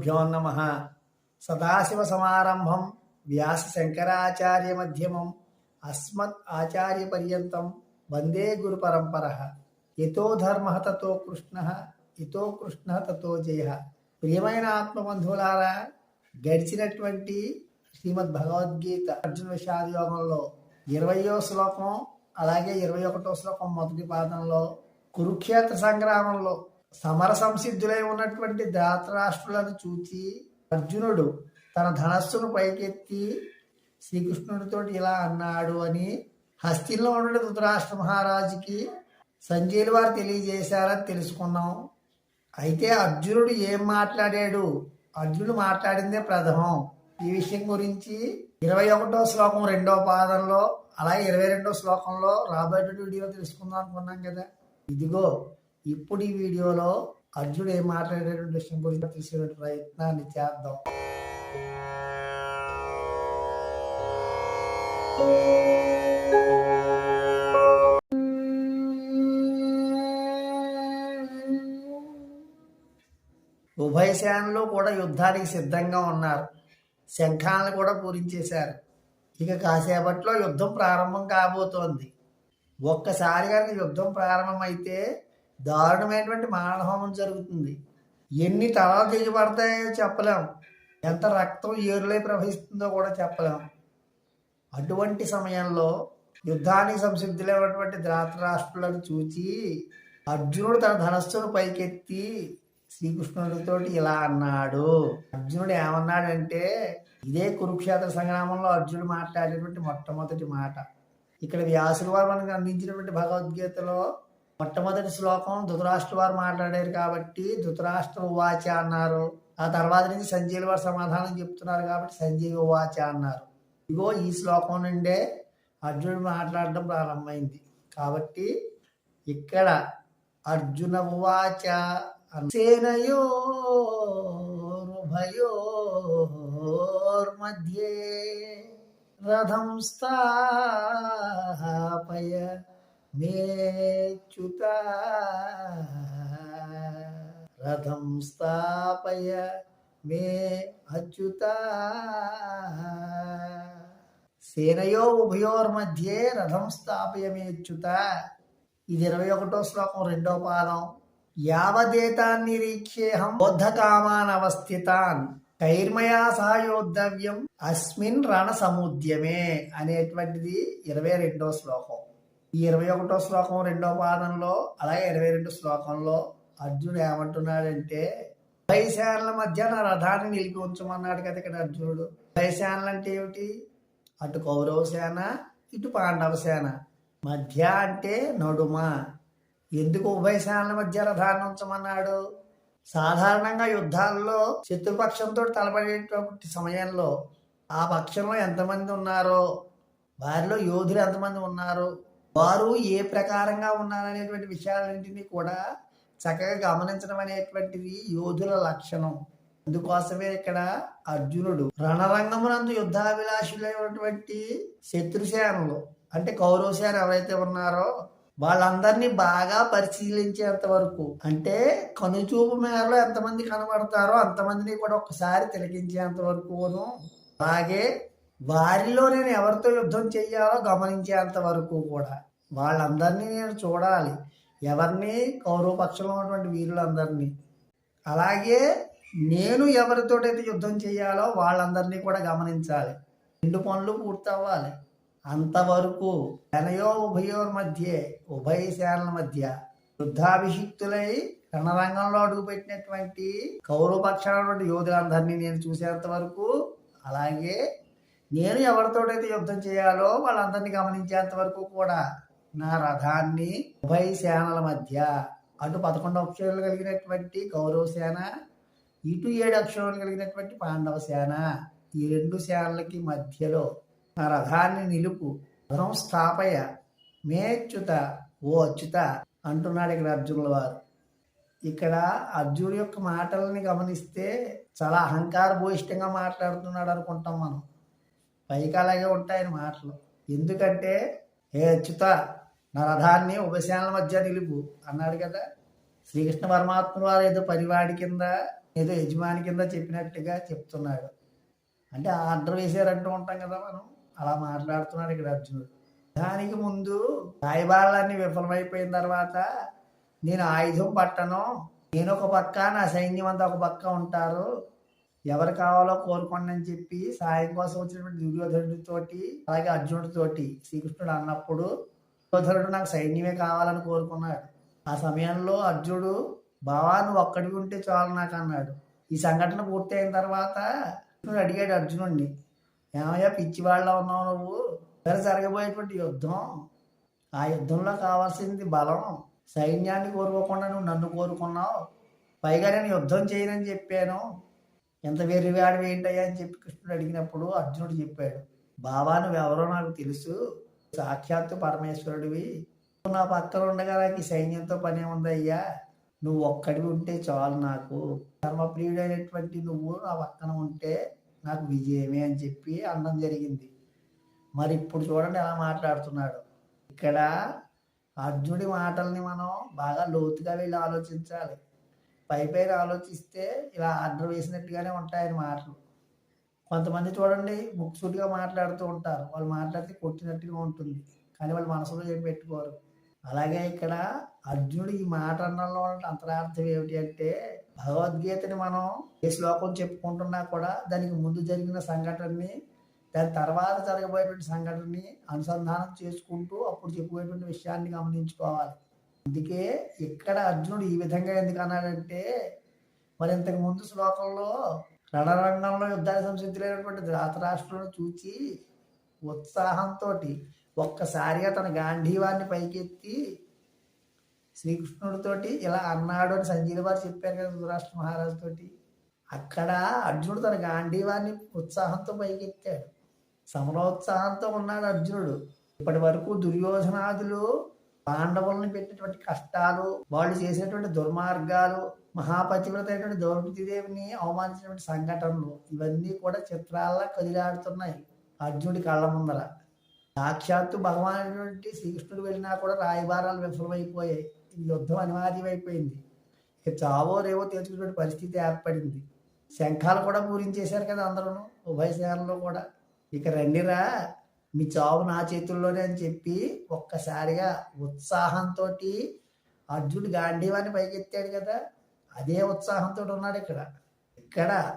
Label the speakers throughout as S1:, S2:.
S1: గురుభ్యో నమ. సదాశివసమారంభం వ్యాస శంకరాచార్య మధ్యమం అస్మత్ ఆచార్య పర్యంతం వందే గురు పరంపర ఎతో ధర్మ తతో కృష్ణ ఇతో కృష్ణ తతో జయ. ప్రియమైన ఆత్మబంధువులారా గడిచినటువంటి శ్రీమద్ భగవద్గీత అర్జున విషాద యోగంలో ఇరవయో శ్లోకం అలాగే ఇరవై ఒకటో శ్లోకం మొదటి పాదంలో కురుక్షేత్ర సంగ్రామంలో సమర సంసిద్ధులై ఉన్నటువంటి ధాతరాష్ట్రులను చూచి అర్జునుడు తన ధనస్సును పైకెత్తి శ్రీకృష్ణుడితో ఇలా అన్నాడు అని హస్తిలో ఉన్న ధృతరాష్ట్ర మహారాజుకి సంజయులు వారు తెలియజేశారని తెలుసుకున్నాం. అయితే అర్జునుడు ఏం మాట్లాడాడు? అర్జునుడు మాట్లాడిందే ప్రథమం. ఈ విషయం గురించి ఇరవై ఒకటో శ్లోకం రెండో పాదంలో అలాగే ఇరవై రెండో శ్లోకంలో రాబోయే వీడియో తెలుసుకుందాం అనుకున్నాం కదా. ఇదిగో ఇప్పుడు ఈ వీడియోలో అర్జునుడు ఏం మాట్లాడేటువంటి విషయం గురించి తీసుకునే ప్రయత్నాన్ని చేద్దాం. ఉభయ సేనలు కూడా యుద్ధానికి సిద్ధంగా ఉన్నారు. శంఖాలను కూడా పూరించేశారు. ఇక కాసేపట్లో యుద్ధం ప్రారంభం కాబోతోంది. ఒక్కసారి కనుక యుద్ధం ప్రారంభమైతే దారుణమైనటువంటి మానహోమం జరుగుతుంది. ఎన్ని తలాలు దిగబడతాయో చెప్పలేం. ఎంత రక్తం ఏరులై ప్రవహిస్తుందో కూడా చెప్పలేం. అటువంటి సమయంలో యుద్ధానికి సంసిద్ధులైనటువంటి రాష్ట్రాలను చూచి అర్జునుడు తన ధనస్సును పైకెత్తి శ్రీకృష్ణుడితో ఇలా అన్నాడు. అర్జునుడు ఏమన్నాడంటే ఇదే కురుక్షేత్ర సంగ్రామంలో అర్జునుడు మాట్లాడేటువంటి మొట్టమొదటి మాట. ఇక్కడ వ్యాసుల వారు మనకు అందించినటువంటి భగవద్గీతలో మొట్టమొదటి శ్లోకం ధృతరాష్ట్ర వారు మాట్లాడారు కాబట్టి ధృతరాష్ట్ర ఉవాచ అన్నారు. ఆ తర్వాత నుంచి సంజీవుల వారు సమాధానం చెప్తున్నారు కాబట్టి సంజీవ ఉవాచ అన్నారు. ఇగో ఈ శ్లోకం నుండే అర్జునుడు మాట్లాడడం ప్రారంభమైంది. కాబట్టి ఇక్కడ అర్జున ఉవాచ సేనయోరుభయోర్మధ్యే రథం స్థాపయ మేచ్యుత రథం స్థాపయ మే అచ్యుత. సేనయో ఉభయోర్మధ్యే రథం స్థాపయమేచ్యుత ఇది ఇరవై ఒకటో శ్లోకం రెండో పాదం. యావదేతాన్ నిరీక్ష్యేహం బోద్ధకామాన్ అవస్థితాన్ కైర్మయా సహయోద్ధవ్యం అస్మిన్ రణ సముద్యమే అనేటువంటిది ఇరవై రెండో శ్లోకం. ఈ ఇరవై ఒకటో శ్లోకం రెండో పాదంలో అలాగే ఇరవై రెండు శ్లోకంలో అర్జునుడు ఏమంటున్నాడంటే భయశానుల మధ్య నా రథాన్ని నిలిపి ఉంచమన్నాడు కదా ఇక్కడ అర్జునుడు. భయశానులు అంటే ఏమిటి? అటు కౌరవ సేన ఇటు పాండవ సేన. మధ్య అంటే నడుమ. ఎందుకు ఉభయ సేనల మధ్య రథాన్ని ఉంచమన్నాడు? సాధారణంగా యుద్ధాల్లో శత్రుపక్షంతో తలపడేటువంటి సమయంలో ఆ పక్షంలో ఎంతమంది ఉన్నారో వారిలో యోధులు ఎంతమంది ఉన్నారు? వారు ఏ ప్రకారంగా ఉన్నారనేటువంటి విషయాలన్నింటినీ కూడా చక్కగా గమనించడం అనేటువంటిది యోధుల లక్షణం. అందుకోసమే ఇక్కడ అర్జునుడు రణరంగమునందు యుద్ధాభిలాషులైనటువంటి శత్రుసేనలు అంటే కౌరవ సేన ఎవరైతే ఉన్నారో వాళ్ళందరినీ బాగా పరిశీలించేంత వరకు అంటే కనుచూపు మేరలో ఎంతమంది కనబడతారో అంతమందిని కూడా ఒకసారి తిలకించేంత వరకును అలాగే వారిలో నేను ఎవరితో యుద్ధం చెయ్యాలో గమనించేంత వరకు కూడా వాళ్ళందరినీ నేను చూడాలి. ఎవరిని? కౌరవ పక్షంలో ఉన్నటువంటి వీరులందరినీ. అలాగే నేను ఎవరితోటైతే యుద్ధం చేయాలో వాళ్ళందరినీ కూడా గమనించాలి. రెండు పనులు పూర్తవ్వాలి. అంతవరకు జనయో ఉభయోర్ మధ్య ఉభయ సేనల మధ్య యుద్ధాభిషిక్తులై రణరంగంలో అడుగుపెట్టినటువంటి కౌరవ యోధులందరినీ నేను చూసేంత వరకు అలాగే నేను ఎవరితోటైతే యుద్ధం చేయాలో వాళ్ళందరినీ గమనించేంత వరకు కూడా నా రథాన్ని ఉభయ సేనల మధ్య అటు పదకొండు అక్షరాలు కలిగినటువంటి కౌరవ సేన ఇటు ఏడు అక్షరాలు కలిగినటువంటి పాండవ సేన ఈ రెండు సేనలకి మధ్యలో నా రథాన్ని నిలుపు రథం స్థాపయ మే అచ్యుత ఓ అచ్యుత అంటున్నాడు ఇక్కడ అర్జునుల వారు. ఇక్కడ అర్జునుడి యొక్క మాటలని గమనిస్తే చాలా అహంకార భూయిష్టంగా మాట్లాడుతున్నాడు అనుకుంటాం మనం. పైకి అలాగే ఉంటాయని మాటలు. ఎందుకంటే ఏ అచ్యుత నా రథాన్ని ఉపశాల మధ్య నిలుపు అన్నాడు కదా. శ్రీకృష్ణ పరమాత్మ వారు ఏదో పరివాడి కింద ఏదో యజమాని కింద చెప్పినట్టుగా చెప్తున్నాడు. అంటే ఆర్డర్ వేసారంటూ ఉంటాం కదా మనం. అలా మాట్లాడుతున్నాడు ఇక్కడ అర్జునుడు. దానికి ముందు రాయబారాలన్నీ విఫలమైపోయిన తర్వాత నేను ఆయుధం పట్టను. నేను ఒక పక్క నా సైన్యం అంతా ఒక పక్క ఉంటారు. ఎవరు కావాలో కోరుకోండి అని చెప్పి సాయం కోసం వచ్చినటువంటి దుర్యోధనుడితోటి అలాగే అర్జునుడితోటి శ్రీకృష్ణుడు అన్నప్పుడు దుర్యోధనుడు నాకు సైన్యమే కావాలని కోరుకున్నాడు. ఆ సమయంలో అర్జునుడు బావా నువ్వు ఒక్కడికి ఉంటే చాలు నాకు అన్నాడు. ఈ సంఘటన పూర్తయిన తర్వాత కృష్ణుడు అడిగాడు అర్జునుడిని ఏమయ్యా పిచ్చివాళ్ళ ఉన్నావు నువ్వు? ఇక్కడ జరగబోయేటువంటి యుద్ధం. ఆ యుద్ధంలో కావాల్సింది బలం. సైన్యాన్ని కోరుకోకుండా నువ్వు నన్ను కోరుకున్నావు. పైగా నేను యుద్ధం చేయనని చెప్పాను. ఎంత వెర్రివాడు ఏంటయ్యా అని చెప్పి కృష్ణుడు అడిగినప్పుడు అర్జునుడు చెప్పాడు బావా నువ్వెవరో నాకు తెలుసు సాక్షాత్తు పరమేశ్వరుడివి. నా పక్కన ఉండగా నాకు ఈ సైన్యంతో పని ఉందయ్యా. నువ్వు ఒక్కడివి ఉంటే చాలు నాకు. ధర్మప్రియుడైనటువంటి నువ్వు నా పక్కన ఉంటే నాకు విజయమే అని చెప్పి అనడం జరిగింది. మరి ఇప్పుడు చూడండి ఎలా మాట్లాడుతున్నాడు. ఇక్కడ అర్జునుడి మాటల్ని మనం బాగా లోతుగా వెళ్ళి ఆలోచించాలి. పై పైన ఆలోచిస్తే ఇలా ఆర్డర్ వేసినట్టుగానే ఉంటాయని మాటలు. కొంతమంది చూడండి ముక్సూటిగా మాట్లాడుతూ ఉంటారు. వాళ్ళు మాట్లాడితే కొట్టినట్టుగా ఉంటుంది. కానీ వాళ్ళు మనసులో ఏం పెట్టుకోరు. అలాగే ఇక్కడ అర్జునుడు ఈ మాట అనడంలో అంతరార్థం ఏమిటి అంటే భగవద్గీతని మనం ఏ శ్లోకం చెప్పుకుంటున్నా కూడా దానికి ముందు జరిగిన సంఘటనని దాని తర్వాత జరగబోయేటువంటి సంఘటనని అనుసంధానం చేసుకుంటూ అప్పుడు చెప్పబోయేటువంటి విషయాన్ని గమనించుకోవాలి. అందుకే ఇక్కడ అర్జునుడు ఈ విధంగా ఎందుకు అన్నాడంటే మరి ఇంతకు ముందు శ్లోకంలో రణరంగంలో యుద్ధాన్ని సంసిద్ధులైనటువంటి ధృతరాష్ట్రులను చూచి ఉత్సాహంతో ఒక్కసారిగా తన గాంధీవాన్ని పైకెత్తి శ్రీకృష్ణుడితోటి ఇలా అన్నాడు అని సంజీవ వారు చెప్పారు కదా ధృతరాష్ట్ర మహారాజు తోటి. అక్కడ అర్జునుడు తన గాంధీవాన్ని ఉత్సాహంతో పైకెత్తాడు. సమరోత్సాహంతో ఉన్నాడు అర్జునుడు. ఇప్పటి వరకు దుర్యోధనాదులు పాండవులను పెట్టినటువంటి కష్టాలు వాళ్ళు చేసినటువంటి దుర్మార్గాలు మహాపతివ్రత అయినటువంటి ద్రౌపదీదేవిని అవమానించినటువంటి సంఘటనలు ఇవన్నీ కూడా చిత్రాల్లో కదిలాడుతున్నాయి అర్జునుడి కళ్ళ ముందర. సాక్షాత్తు భగవానుడి శ్రీకృష్ణుడు వెళ్ళినా కూడా రాయబారాలు విఫలమైపోయాయి. ఈ యుద్ధం అనివార్యమైపోయింది. ఇక చావో రేవో తేల్చుకునే పరిస్థితి ఏర్పడింది. శంఖాలు కూడా పూరించేశారు కదా అందరూ ఉభయ సేనలో కూడా. ఇక రండిరా మీ చావు నా చేతుల్లోనే అని చెప్పి ఒక్కసారిగా ఉత్సాహంతో అర్జునుడు గాంధీవాన్ని పైకెత్తాడు కదా. అదే ఉత్సాహంతో ఉన్నాడు ఇక్కడ. ఇక్కడ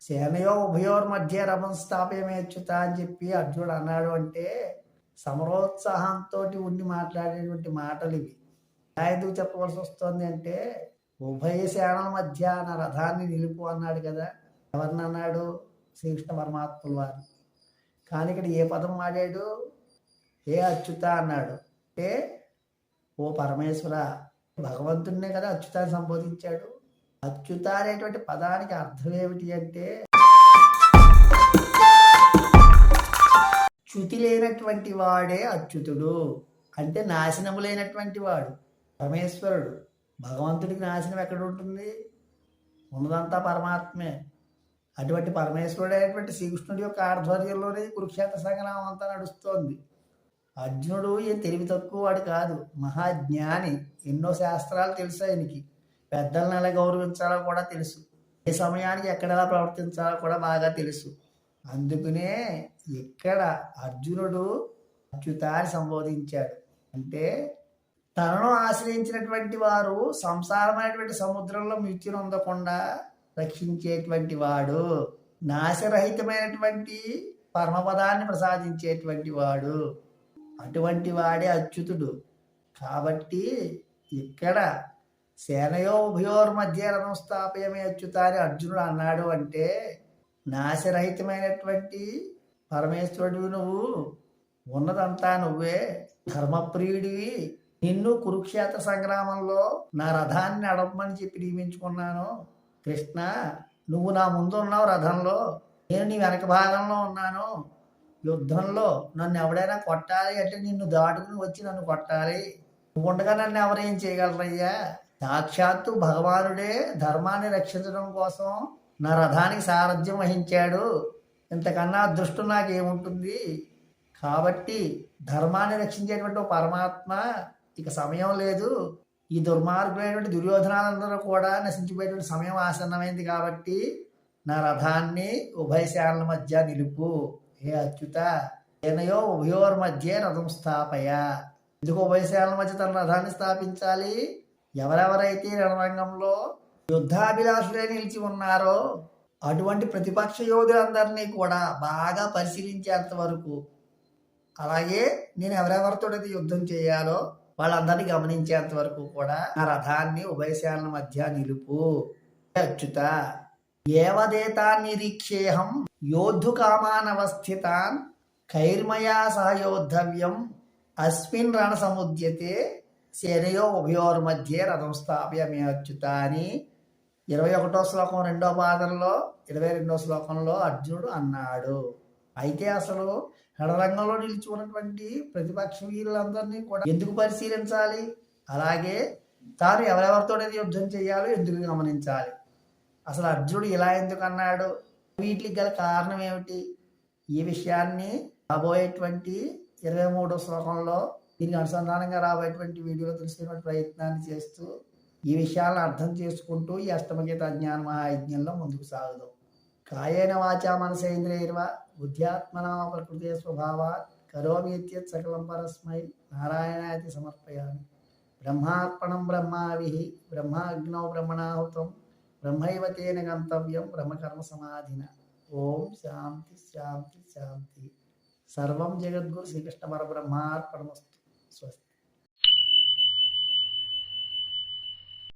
S1: సేనయో ఉభయోర్ మధ్య రమం స్థాపయమేచ్చుత అని చెప్పి అర్జునుడు అన్నాడు అంటే సమరోత్సాహంతో ఉండి మాట్లాడేటువంటి మాటలు ఇవి. ఎందుకు చెప్పవలసి వస్తుంది అంటే ఉభయ సేనల మధ్య నా రథాన్ని నిలుపు అన్నాడు కదా. ఎవరిని అన్నాడు? శ్రీకృష్ణ పరమాత్ముల వారు కానీ ఇక్కడ ఏ పదం వాడాడు ఏ అచ్యుత అన్నాడు. అంటే ఓ పరమేశ్వర భగవంతుడినే కదా అచ్యుతాన్ని సంబోధించాడు. అచ్యుత అనేటువంటి పదానికి అర్థం ఏమిటి అంటే చ్యుతి లేనటువంటి వాడే అచ్యుతుడు. అంటే నాశనము లేనటువంటి వాడు పరమేశ్వరుడు. భగవంతుడికి నాశనం ఎక్కడ ఉంటుంది? ఉన్నదంతా పరమాత్మే. అటువంటి పరమేశ్వరుడు అయినటువంటి శ్రీకృష్ణుడి యొక్క ఆధ్వర్యంలోనే కురుక్షేత్ర సంగ్రామం అంతా నడుస్తోంది. అర్జునుడు ఏ తెలివి తక్కువ వాడు కాదు. మహాజ్ఞాని. ఎన్నో శాస్త్రాలు తెలుసు ఆయనకి. పెద్దలను ఎలా గౌరవించాలో కూడా తెలుసు. ఏ సమయానికి ఎక్కడ ఎలా ప్రవర్తించాలో కూడా బాగా తెలుసు. అందుకనే ఇక్కడ అర్జునుడు అచ్యుతాన్ని సంబోధించాడు. అంటే తనను ఆశ్రయించినటువంటి వారు సంసారమైనటువంటి సముద్రంలో మృత్యును ఉండకుండా రక్షించేటువంటి వాడు నాశరహితమైనటువంటి పరమపదాన్ని ప్రసాదించేటువంటి వాడు అటువంటి వాడే అచ్యుతుడు. కాబట్టి ఇక్కడ సేనయో ఉభయోర్ మధ్య రథం స్థాపయమే అచ్యుత అని అర్జునుడు అన్నాడు అంటే నాశరహితమైనటువంటి పరమేశ్వరుడివి నువ్వు ఉన్నదంతా నువ్వే ధర్మప్రియుడివి నిన్ను కురుక్షేత్ర సంగ్రామంలో నా రథాన్ని అడపమని చెప్పి నియమించుకున్నాను. కృష్ణ నువ్వు నా ముందు ఉన్నావు రథంలో. నేను నీ వెనక భాగంలో ఉన్నాను. యుద్ధంలో నన్ను ఎవడైనా కొట్టాలి అంటే నిన్ను దాటుకుని వచ్చి నన్ను కొట్టాలి. నువ్వు ఉండగా నన్ను ఎవరేం చేయగలరయ్యా? సాక్షాత్తు భగవానుడే ధర్మాన్ని రక్షించడం కోసం నా రథానికి సారథ్యం వహించాడు. ఇంతకన్నా అదృష్టం నాకేముంటుంది? కాబట్టి ధర్మాన్ని రక్షించేటువంటి పరమాత్మ ఇక సమయం లేదు. ఈ దుర్మార్గులైనటువంటి దుర్యోధనాలందరూ కూడా నశించిపోయేటువంటి సమయం ఆసన్నమైంది కాబట్టి నా రథాన్ని ఉభయశాలల మధ్య నిలుపు. ఏ అచ్యుత ఏనయో ఉభయోర్ మధ్య రథం స్థాపయ. ఎందుకు ఉభయశాలల మధ్య తన రథాన్ని స్థాపించాలి? ఎవరెవరైతే రణరంగంలో యుద్ధాభిలాషులే నిలిచి ఉన్నారో అటువంటి ప్రతిపక్ష యోధులందరినీ కూడా బాగా పరిశీలించేంత వరకు అలాగే నేను ఎవరెవరితోటైతే యుద్ధం చేయాలో వాళ్ళందరినీ గమనించేంత వరకు కూడా నా రథాన్ని ఉభయశాలల మధ్య నిలుపు. అచ్యుత? ఏవదేతా నిరీక్షేహం? యోద్ధు కామానవస్థితాన్? కైర్మయా సహయోద్ధవ్యం? అస్మిన్ రణ సముద్యతే సేనయో ఉభయోర్ మధ్య రథం స్థాప్యమే అచ్యుత అని ఇరవై ఒకటో శ్లోకం రెండో పాదంలో ఇరవై రెండో శ్లోకంలో అర్జునుడు అన్నాడు. అయితే అసలు రణరంగంలో నిలిచి ఉన్నటువంటి ప్రతిపక్ష వీరులందరినీ కూడా ఎందుకు పరిశీలించాలి? అలాగే తాను ఎవరెవరితోనైతే యుద్ధం చేయాలో ఎందుకు గమనించాలి? అసలు అర్జునుడు ఇలా ఎందుకు అన్నాడు? వీటికి గల కారణం ఏమిటి? ఈ విషయాన్ని రాబోయేటువంటి ఇరవై మూడో శ్లోకంలో దీనికి అనుసంధానంగా రాబోయేటువంటి వీడియోలో తెలుసుకునే ప్రయత్నాన్ని చేస్తూ ఈ విషయాలను అర్థం చేసుకుంటూ ఈ అష్టమగీత అజ్ఞాన మహాయజ్ఞంలో ముందుకు సాగుదాం. కాయేన వాచా మనసేంద్రియర్వ బుద్ధ్యాత్మనా ప్రకృతి స్వభావాత్ కరోమి సకలం పరస్మై నారాయణాయతి సమర్పయామి. బ్రహ్మార్పణం బ్రహ్మావిహి బ్రహ్మాగ్నో బ్రహ్మణాహుతం బ్రహ్మైవ తేన గంతవ్యం బ్రహ్మకర్మ సమాధిన. ఓం శాంతి శాంతి శాంతి. సర్వం జగద్గురు శ్రీకృష్ణ పరబ్రహ్మార్పణమస్తు స్వస్తి.